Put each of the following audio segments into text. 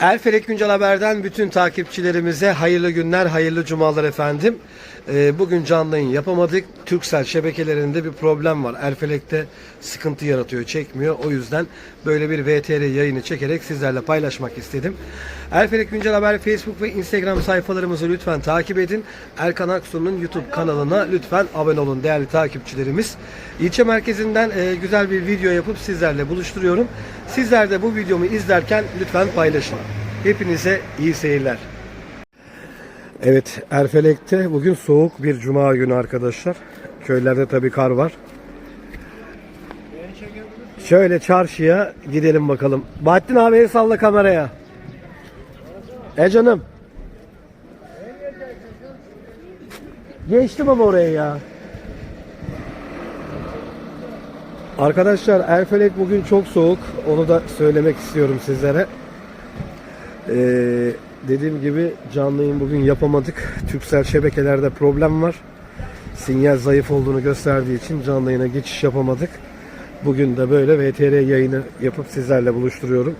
Erfelek Güncel Haber'den bütün takipçilerimize hayırlı günler, hayırlı cumalar efendim. Ee, bugün canlı yayın yapamadık. Türksel şebekelerinde bir problem var. Erfelek'te sıkıntı yaratıyor, çekmiyor. O yüzden böyle bir VTR yayını çekerek sizlerle paylaşmak istedim. Erfelek Güncel Haber Facebook ve Instagram sayfalarımızı lütfen takip edin. Erkan Aksu'nun YouTube kanalına lütfen abone olun değerli takipçilerimiz. İlçe merkezinden e, güzel bir video yapıp sizlerle buluşturuyorum. Sizler de bu videomu izlerken lütfen paylaşın. Hepinize iyi seyirler. Evet, Erfelek'te bugün soğuk bir cuma günü arkadaşlar. Köylerde tabii kar var. Şöyle çarşıya gidelim bakalım. Bahattin abi el salla kameraya. E canım. Geçtim ama oraya ya. Arkadaşlar Erfelek bugün çok soğuk. Onu da söylemek istiyorum sizlere. Ee, dediğim gibi canlı bugün yapamadık. Türksel şebekelerde problem var. Sinyal zayıf olduğunu gösterdiği için canlı geçiş yapamadık. Bugün de böyle VTR yayını yapıp sizlerle buluşturuyorum.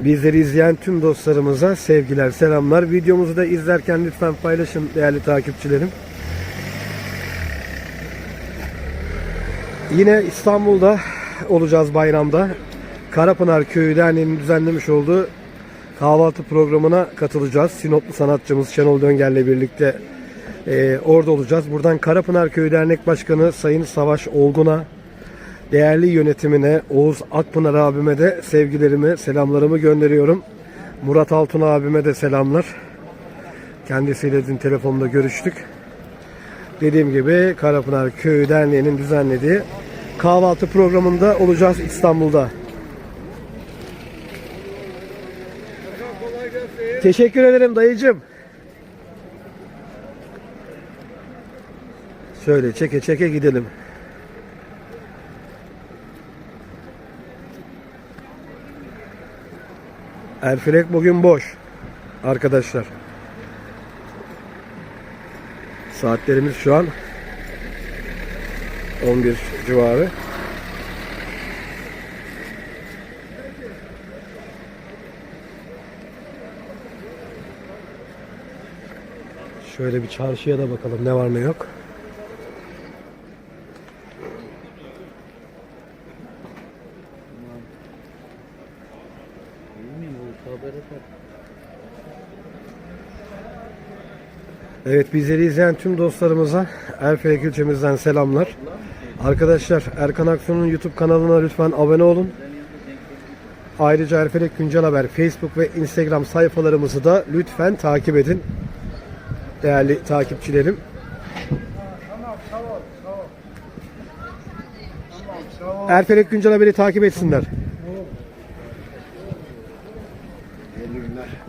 Bizleri izleyen tüm dostlarımıza sevgiler, selamlar. Videomuzu da izlerken lütfen paylaşın değerli takipçilerim. Yine İstanbul'da olacağız bayramda. Karapınar Köyü Derneği'nin düzenlemiş olduğu kahvaltı programına katılacağız. Sinoplu sanatçımız Şenol Döngel'le birlikte e, orada olacağız. Buradan Karapınar Köyü Dernek Başkanı Sayın Savaş Olgun'a, değerli yönetimine, Oğuz Akpınar abime de sevgilerimi, selamlarımı gönderiyorum. Murat Altun abime de selamlar. Kendisiyle dün telefonda görüştük. Dediğim gibi Karapınar Köyü Derneği'nin düzenlediği kahvaltı programında olacağız İstanbul'da. Teşekkür ederim dayıcım. Şöyle çeke çeke gidelim. Erfelek bugün boş. Arkadaşlar. Saatlerimiz şu an 11 civarı. Şöyle bir çarşıya da bakalım ne var ne yok. Evet bizleri izleyen tüm dostlarımıza Erfelek ilçemizden selamlar. Arkadaşlar Erkan Aksu'nun YouTube kanalına lütfen abone olun. Ayrıca Erfelek Güncel Haber Facebook ve Instagram sayfalarımızı da lütfen takip edin. Değerli takipçilerim. Erfelek Güncel Haber'i takip etsinler.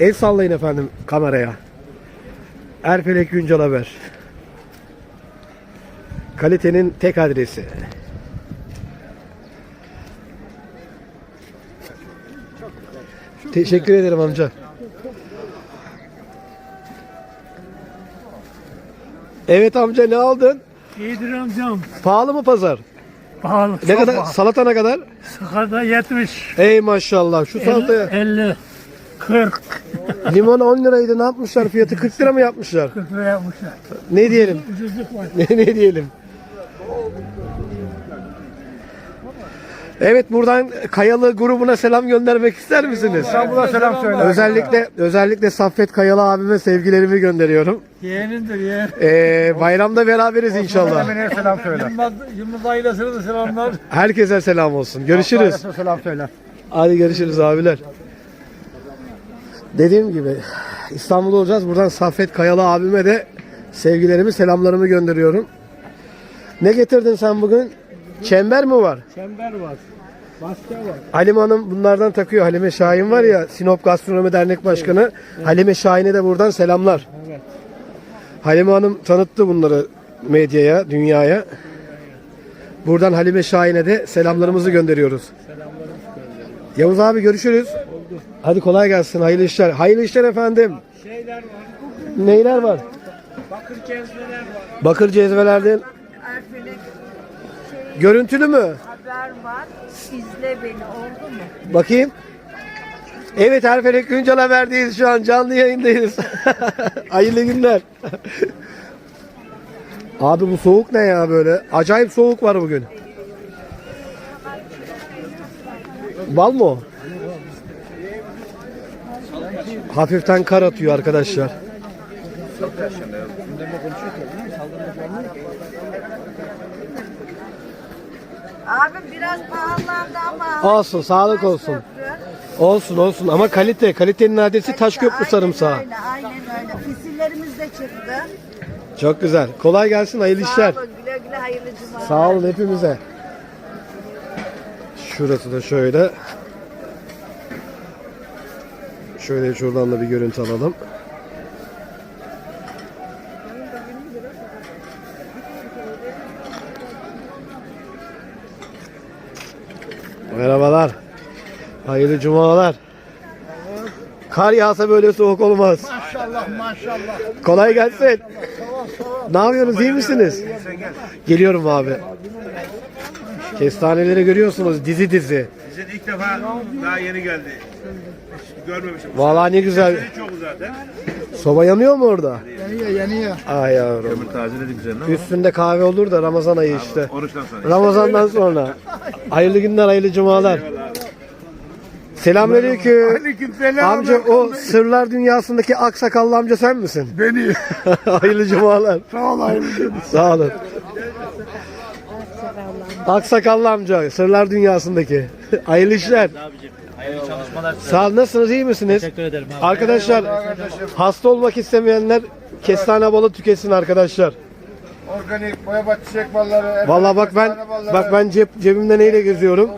El sallayın efendim kameraya. Erfelek Güncel Haber. Kalitenin tek adresi. Teşekkür ederim amca. Evet amca ne aldın? İyidir amcam. Pahalı mı pazar? Pahalı. Ne kadar? pahalı. Salata ne kadar? Sakarda 70. Ey maşallah şu 50, salataya 50 40 limon 10 liraydı ne yapmışlar fiyatı 40 lira mı yapmışlar? 40 lira yapmışlar. Ne diyelim? Ucuzluk var. Ne, ne diyelim? Evet buradan Kayalı grubuna selam göndermek ister misiniz? İstanbul'a selam söyle. Özellikle özellikle Saffet Kayalı abime sevgilerimi gönderiyorum. Yeğenindir yeğen. Ee, bayramda beraberiz inşallah. Hemen selam söyle. Yılmaz, Yılmaz ailesine de selamlar. Herkese selam olsun. Görüşürüz. Ailesine selam söyle. Hadi görüşürüz abiler. Dediğim gibi İstanbul'da olacağız. Buradan Saffet Kayalı abime de sevgilerimi, selamlarımı gönderiyorum. Ne getirdin sen bugün? Çember mi var? Çember var. Maske var. Halime Hanım bunlardan takıyor. Halime Şahin var ya Sinop Gastronomi Dernek Başkanı. Halime Şahin'e de buradan selamlar. Evet. Halime Hanım tanıttı bunları medyaya, dünyaya. Buradan Halime Şahin'e de selamlarımızı gönderiyoruz. Yavuz abi görüşürüz. Hadi kolay gelsin. Hayırlı işler. Hayırlı işler efendim. Şeyler var. Neyler var? Bakır cezveler var. Bakır cezvelerden görüntülü mü? haber var. İzle beni oldu mu? Bakayım. Evet Erfelek Güncel Haber'deyiz şu an canlı yayındayız. Hayırlı günler. Abi bu soğuk ne ya böyle? Acayip soğuk var bugün. Bal mı o? Hafiften kar atıyor arkadaşlar. Abim biraz pahalandı ama. Olsun, sağlık Taş olsun. köprü. Olsun olsun ama kalite. Kalitenin adresi Taşköprü Aynen sarımsağı. Öyle, aynen öyle. Fisillerimiz de çıktı. Çok güzel. Kolay gelsin, hayırlı işler. Sağ olun, güle güle hayırlı cumalar. Sağ olun hepimize. Şurası da şöyle. Şöyle şuradan da bir görüntü alalım. Merhabalar. Hayırlı cumalar. Kar yağsa böyle soğuk olmaz. Maşallah maşallah. Kolay gelsin. Ne yapıyorsunuz? iyi misiniz? Geliyorum abi. Kestaneleri görüyorsunuz dizi dizi. De ilk defa daha yeni geldi. Görmemişim. Vallahi ne güzel. Çok zaten. Soba yanıyor mu orada? Yanıyor yanıyor. Ay yavrum. Ömür tazeledik üzerine ama Üstünde kahve olur da Ramazan ayı işte. oruçtan sonra. Ramazandan sonra. Hayırlı günler, hayırlı cumalar. Selamünaleyküm. Aleykümselam. Amca o sırlar dünyasındaki aksakallı amca sen misin? Beni. hayırlı cumalar. Sağ ol hayırlı. Sağ olun. Aksakallı amca, sırlar dünyasındaki. Hayırlı işler. Sağ olun. Nasılsınız? iyi misiniz? Teşekkür ederim Arkadaşlar, hasta olmak istemeyenler kestane balı tüketsin arkadaşlar. Organik boyabat çiçek balları. Vallahi bak ben bak ben cep, cebimde neyle geziyorum?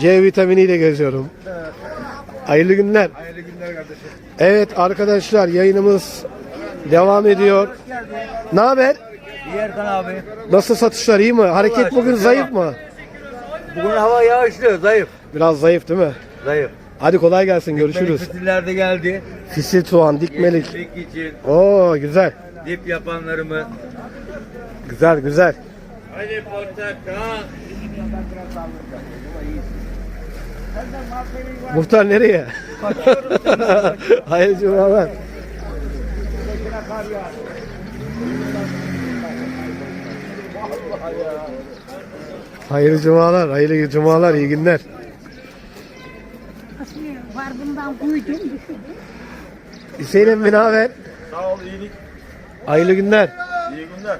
C vitaminiyle geziyorum. Hayırlı günler. Hayırlı günler kardeşim. Evet arkadaşlar yayınımız devam ediyor. Ne haber? İyi Erkan abi. Nasıl satışlar iyi mi? Hareket bugün zayıf mı? Bugün hava yağışlı, zayıf. Biraz zayıf değil mi? Zayıf. Hadi kolay gelsin görüşürüz. Fitiller de geldi. Fisil soğan, dikmelik. Dik için Oo güzel. dip yapanlarımı. Güzel güzel. Hadi portakal. Muhtar nereye? Hayırlı cumalar. Hayırlı cumalar, hayırlı cumalar, iyi günler. Var bundan duydum. Hüseyin emmi ne haber? Sağ ol iyilik. Hayırlı günler. İyi günler.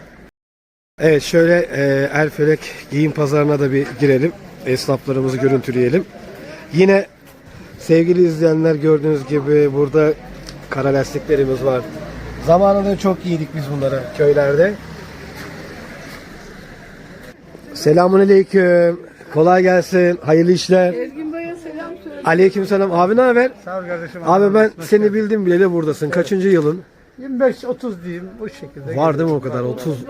Evet şöyle e, Erfelek giyim pazarına da bir girelim. Esnaflarımızı görüntüleyelim. Yine sevgili izleyenler gördüğünüz gibi burada kara lastiklerimiz var. Zamanında çok giydik biz bunları köylerde. Selamun aleyküm. Kolay gelsin. Hayırlı işler. Ezgin Bey'e selam söyle. Aleyküm selam. Abi ne haber? Sağ ol kardeşim. Abi ben seni bildim bileli buradasın. Kaçıncı yılın? 25-30 diyeyim bu şekilde. Var değil mi o kadar? 30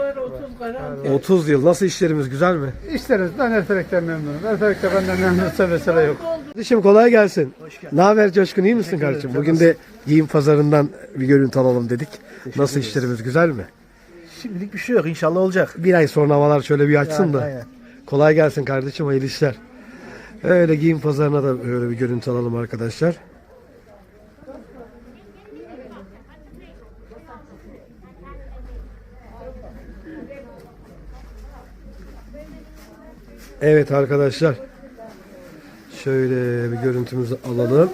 30 yıl. Nasıl işlerimiz güzel mi? İşleriz. Ben Erfelek'ten memnunum. Erfelek'te benden memnunsa mesele yok. Kardeşim kolay gelsin. Ne haber Coşkun iyi misin kardeşim? Bugün de giyim pazarından bir görüntü alalım dedik. Nasıl işlerimiz güzel mi? Şimdilik bir şey yok. İnşallah olacak. Bir ay sonra havalar şöyle bir açsın da. aynen. Kolay gelsin kardeşim hayırlı işler. Öyle giyim pazarına da böyle bir görüntü alalım arkadaşlar. Evet arkadaşlar. Şöyle bir görüntümüzü alalım.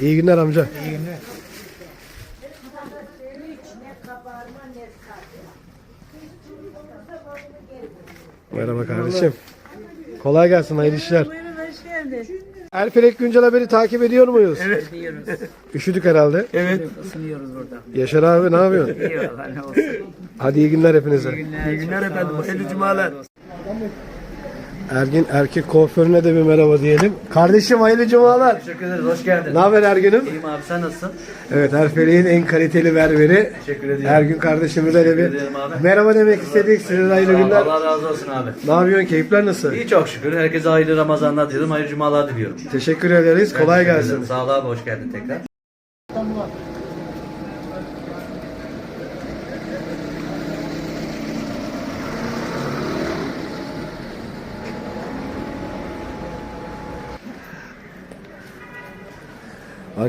İyi günler amca. İyi günler. Merhaba kardeşim. Kolay gelsin hayırlı işler. Buyurun hoş geldin. Erfelek Güncel Haberi takip ediyor muyuz? Evet. Üşüdük herhalde. Evet. Isınıyoruz burada. Yaşar abi ne yapıyorsun? İyi valla ne olsun. Hadi iyi günler hepinize. İyi günler efendim. Hayırlı cumalar. Ergin erkek kuaförüne de bir merhaba diyelim. Kardeşim hayırlı cumalar. Teşekkür ederiz. Hoş geldin. Ne haber Ergün'üm? İyiyim abi sen nasılsın? Evet Erfelek'in en kaliteli berberi. Teşekkür ediyorum. Ergün kardeşimize de bir ederim abi. merhaba demek istedik. Size de hayırlı Sağ ol, günler. Allah razı olsun abi. Ne yapıyorsun? Keyifler nasıl? İyi çok şükür. Herkese hayırlı Ramazanlar diliyorum. Hayırlı cumalar diliyorum. Teşekkür ederiz. Kolay Teşekkür gelsin. ederim. Sağ ol abi. Hoş geldin tekrar.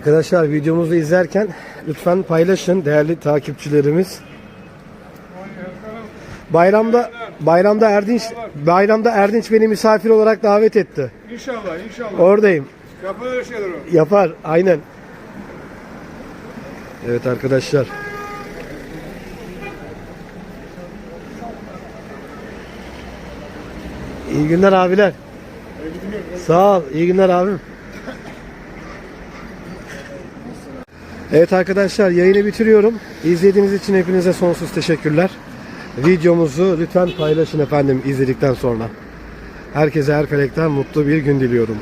Arkadaşlar videomuzu izlerken lütfen paylaşın değerli takipçilerimiz. Bayramda bayramda Erdinç bayramda Erdinç beni misafir olarak davet etti. İnşallah inşallah. Oradayım. Öyle şeyler o. Yapar aynen. Evet arkadaşlar. İyi günler abiler. Sağ ol. İyi günler abim. Evet arkadaşlar yayını bitiriyorum. İzlediğiniz için hepinize sonsuz teşekkürler. Videomuzu lütfen paylaşın efendim izledikten sonra. Herkese Erfelek'ten mutlu bir gün diliyorum.